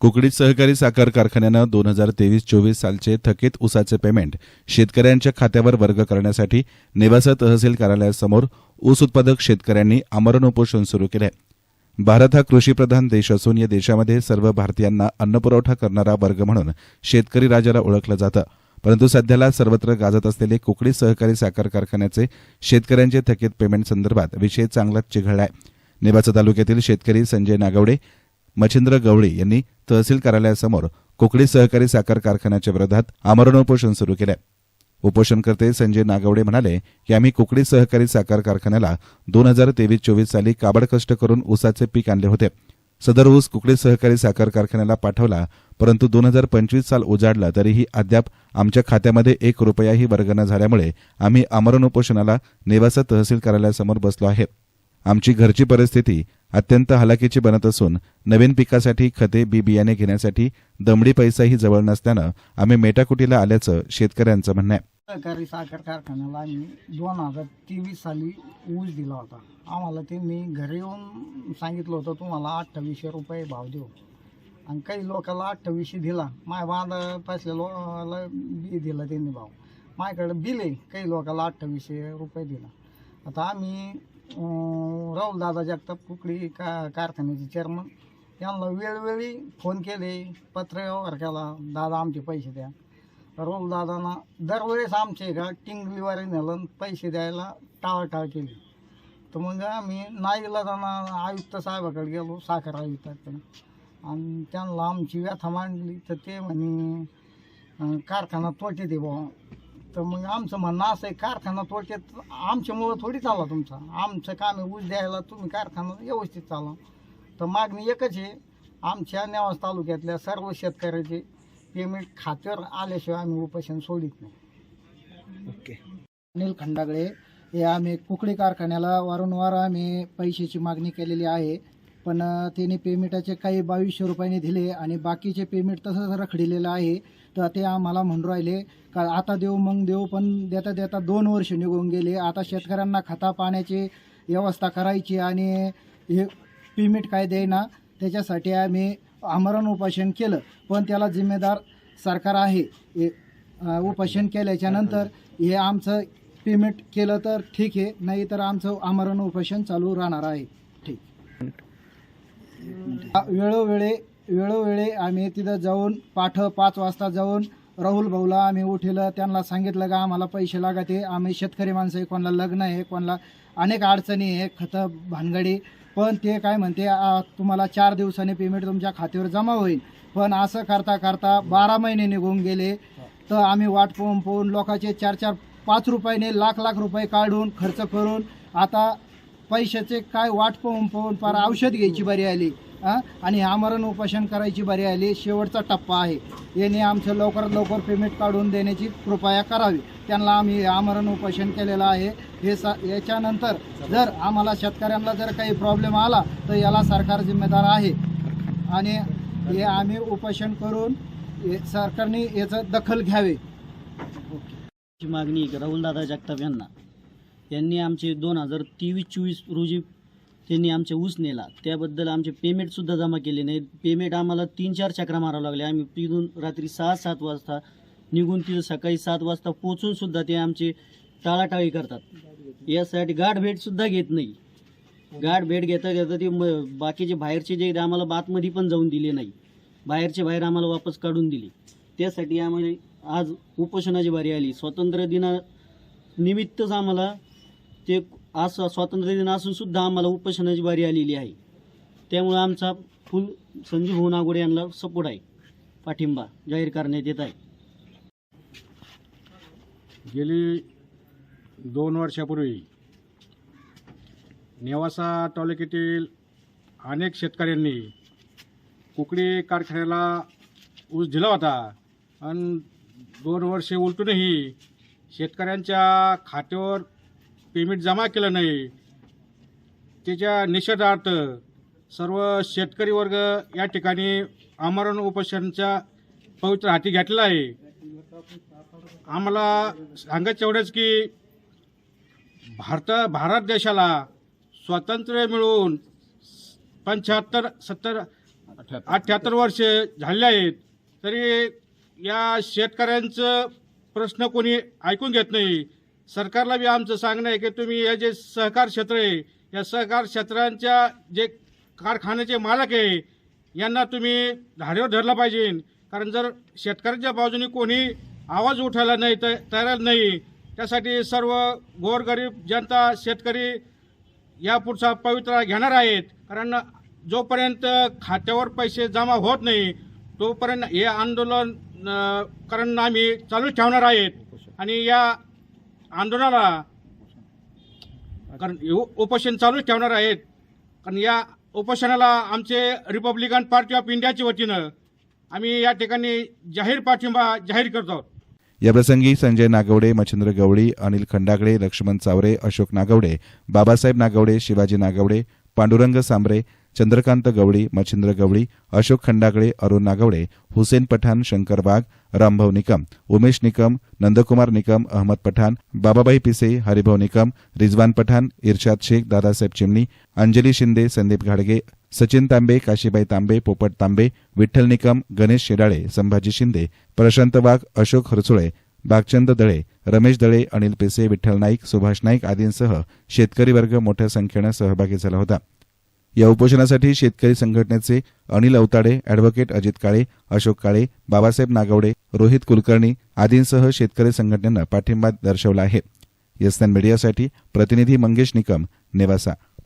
कुकडीत सहकारी साखर कारखान्यानं दोन हजार तेवीस चोवीस सालचे थकीत ऊसाचे पेमेंट शेतकऱ्यांच्या खात्यावर वर्ग करण्यासाठी नेवासा तहसील कार्यालयासमोर ऊस उत्पादक शेतकऱ्यांनी आमरण उपोषण सुरू केलं आहे भारत हा कृषीप्रधान देश असून या देशामध्ये सर्व भारतीयांना अन्नपुरवठा करणारा वर्ग म्हणून शेतकरी राजाला ओळखलं जातं. परंतु सध्याला सर्वत्र गाजत असलेले कुकडी सहकारी साखर कारखान्याचे शेतकऱ्यांचे थकीत पेमेंट संदर्भात विषय चांगलाच चिघळलाय. नेवासा तालुक्यातील शेतकरी संजय नागवडे मच्छिंद्र गवळी यांनी तहसील कार्यालयासमोर कोकडी सहकारी साखर कारखान्याच्या विरोधात आमरण उपोषण सुरू केलं. उपोषणकर्ते संजय नागवडे म्हणाले की आम्ही कुकडी सहकारी साखर कारखान्याला दोन हजार तेवीस चोवीस साली काबड कष्ट करून ऊसाचे पीक आणले होते. सदर ऊस कुकडी सहकारी साखर कारखान्याला पाठवला परंतु दोन हजार पंचवीस साल उजाडला तरीही अद्याप आमच्या खात्यामध्ये एक रुपयाही वर्ग न झाल्यामुळे आम्ही आमरण उपोषणाला नेवासा तहसील कार्यालयासमोर बसलो आहे. आमची घरची परिस्थिती अत्यंत हलाखीची बनत असून नवीन पिकासाठी खते बी बियाणे घेण्यासाठी दमडी पैसाही जवळ नसल्यानं आम्ही मेटाकुटीला आल्याचं शेतकऱ्यांचं म्हणणं आहे. सहकारी साखर कारखान्याला आम्ही दोन हजार तेवीस साली ऊस दिला होता. आम्हाला त्यांनी घरी येऊन सांगितलं होतं तुम्हाला अठ्ठावीसशे रुपये भाव देऊ. आणि काही लोकांना अठ्ठावीसशे दिला. माय बांधा पासल्या लोकाला बी दिला त्यांनी भाव. माझ्याकडे बिल आहे काही लोकांना अठ्ठावीसशे रुपये दिला. आता आम्ही राहुल दादा जगताप कुकडी का कारखान्याचे चेअरमन यांना वेळोवेळी फोन केले पत्र व्यवहार केला दादा आमचे पैसे द्या. राहुल दादांना दरवेळेस आमचे का टिंगलीवारी नेलं पैसे द्यायला टाळाटाळ केली. तर मग आम्ही नाईला जाणं आयुक्त साहेबाकडे गेलो साखर आयुक्ताकडे. आणि त्यांना आमची व्यथा मांडली. तर ते म्हणे कारखाना तोटे दे भाऊ तर मग आमचं म्हणणं असं आहे कारखाना तोट्यात आमच्यामुळं थोडी चालला तुमचा. आमचं काम आहे ऊस द्यायला तुम्ही कारखाना व्यवस्थित चालवा तर मागणी एकच आहे आमच्या नेवास तालुक्यातल्या सर्व शेतकऱ्याचे पेमेंट खात्यावर आल्याशिवाय आम्ही उपोषण सोडित नाही. अनिल खंडागळे हे आम्ही कुकडी कारखान्याला वारंवार आम्ही पैशाची मागणी केलेली आहे पण अ, त्यांनी पेमेंटाचे काही बावीसशे रुपयांनी दिले आणि बाकीचे पेमेंट तसंच रखडलेलं आहे. तर ते आम्हाला म्हणून राहिले का आता देऊ मग देऊ पण देता देता दोन वर्ष निघून गेले. आता शेतकऱ्यांना खाता पाण्याची व्यवस्था करायची आणि हे पेमेंट काय देईना त्याच्यासाठी आम्ही आमरण उपोषण केलं. पण त्याला जिम्मेदार सरकार आहे. उपोषण केल्याच्यानंतर हे आमचं पेमेंट केलं तर ठीक आहे नाही तर आमचं आमरण उपोषण चालू राहणार आहे. ठीक. वेळोवेळी वेळोवेळी आम्ही तिथं जाऊन पाठ पाच वाजता जाऊन राहुल भाऊला आम्ही उठेलं त्यांना सांगितलं का आम्हाला पैसे लागत आहे आम्ही शेतकरी माणसं आहे कोणाला लग्न आहे कोणाला अनेक अडचणी आहे खतं भानगडी. पण ते काय म्हणते तुम्हाला चार दिवसांनी पेमेंट तुमच्या खात्यावर जमा होईल. पण असं करता करता बारा महिने निघून गेले. तर आम्ही वाट पाहून पाहून लोकांचे चार चार पाच रुपयाने लाख लाख रुपये काढून खर्च करून आता पैशाचे काय वाट पाहून पाहून फार औषध घ्यायची बरी आली. हां? आणि आमरण उपोषण करायची बरी आली शेवटचा टप्पा आहे. याने आमचं लवकरात लवकर पेमेंट काढून देण्याची कृपया करावी. त्यांना आम्ही आमरण उपोषण केलेलं आहे. हे सा याच्यानंतर जर आम्हाला शेतकऱ्यांना जर काही प्रॉब्लेम आला तर याला सरकार जिम्मेदार आहे. आणि हे आम्ही उपोषण करून सरकारने याचं दखल घ्यावे. मागणी राहुलदादा जगताप यांना. यांनी आमचे दोन हजार तेवीस चोवीस रोजी त्यांनी आमचे ऊस नेला. त्याबद्दल आमचे पेमेंटसुद्धा जमा केले नाही पेमेंट आम्हाला तीन चार चक्रा मारावं लागले. आम्ही तिथून रात्री सहा सात वाजता निघून तिथं सकाळी सात वाजता पोचूनसुद्धा ते आमचे टाळाटाळी करतात. यासाठी गाठ भेटसुद्धा घेत नाही. गाठ भेट घेता घेता ते म बाकीचे बाहेरचे जे आम्हाला बातमध्ये पण जाऊन दिले नाही. बाहेरचे बाहेर आम्हाला वापस काढून दिले. त्यासाठी आम्हाला आज उपोषणाची बारी आली. स्वातंत्र्य दिना निमित्तच आम्हाला ते आज स्वातंत्र्य दिन असून सुद्धा आम्हाला उपोषणाची बारी आलेली आहे. त्यामुळे आमचा फुल संजीव भाऊ नागोडे यांना सपोर्ट आहे. पाठिंबा जाहीर करण्यात येत आहे. गेली दोन वर्षापूर्वी नेवासा तालुक्यातील अनेक शेतकऱ्यांनी कुकडी कारखान्याला ऊस दिला होता. आणि दोन वर्षे उलटूनही शेतकऱ्यांच्या खात्यावर पेमेंट जमा केलं नाही. त्याच्या निषेधार्थ सर्व शेतकरी वर्ग या ठिकाणी आमरण उपोषणचा पवित्र हाती घेतला आहे. आम्हाला सांगायचं एवढंच की भारत भारत देशाला स्वातंत्र्य मिळून पंच्याहत्तर सत्तर अठ्ठ्याहत्तर वर्ष झाले आहेत. तरी या शेतकऱ्यांचं प्रश्न कोणी ऐकून घेत नाही. सरकारला बी आमचं सांगणं आहे की तुम्ही हे जे सहकार क्षेत्र आहे या सहकार क्षेत्रांच्या जे कारखान्याचे मालक आहे यांना तुम्ही धारेवर धरलं पाहिजे. कारण जर शेतकऱ्यांच्या बाजूने कोणी आवाज उठायला नाही त तयार नाही त्यासाठी सर्व गोरगरीब जनता शेतकरी या पुढचा पवित्रा घेणार आहेत. कारण जोपर्यंत खात्यावर पैसे जमा होत नाही तोपर्यंत हे आंदोलन कारण आम्ही चालूच ठेवणार आहेत. आणि या आंदोलनाला. कारण उपोषण चालूच ठेवणार आहेत. कारण या उपोषणाला आमचे रिपब्लिकन पार्टी ऑफ इंडियाच्या वतीनं आम्ही या ठिकाणी जाहीर पाठिंबा जाहीर करतो. आहोत याप्रसंगी संजय नागवडे मच्छिंद्र गवळी अनिल खंडागळे लक्ष्मण चावरे अशोक नागवडे बाबासाहेब नागवडे शिवाजी नागवडे पांडुरंग सांबरे चंद्रकांत गवळी मच्छिंद्र गवळी अशोक खंडागळे अरुण नागवडे हुसेन पठाण शंकर वाघ रामभाऊ निकम उमेश निकम नंदकुमार निकम अहमद पठाण बाबाबाई पिसे हरिभाऊ निकम रिजवान पठाण इर्शाद शेख दादासाहेब चिमणी अंजली शिंदे संदीप घाडगे सचिन तांबे काशीबाई तांबे पोपट तांबे विठ्ठल निकम गणेश शिराळे संभाजी शिंदे प्रशांत वाघ अशोक हरसुळे बागचंद दळे रमेश दळे अनिल पेसे विठ्ठल नाईक सुभाष नाईक आदींसह शेतकरी वर्ग मोठ्या संख्येनं सहभागी झाला होता. या उपोषणासाठी शेतकरी संघटनेचे अनिल अवताडे अॅडव्होकेट अजित काळे अशोक काळे बाबासाहेब नागवडे रोहित कुलकर्णी आदींसह शेतकरी संघटनेनं पाठिंबा दर्शवला आहे. यस्तान मीडियासाठी प्रतिनिधी मंगेश निकम नेवासा.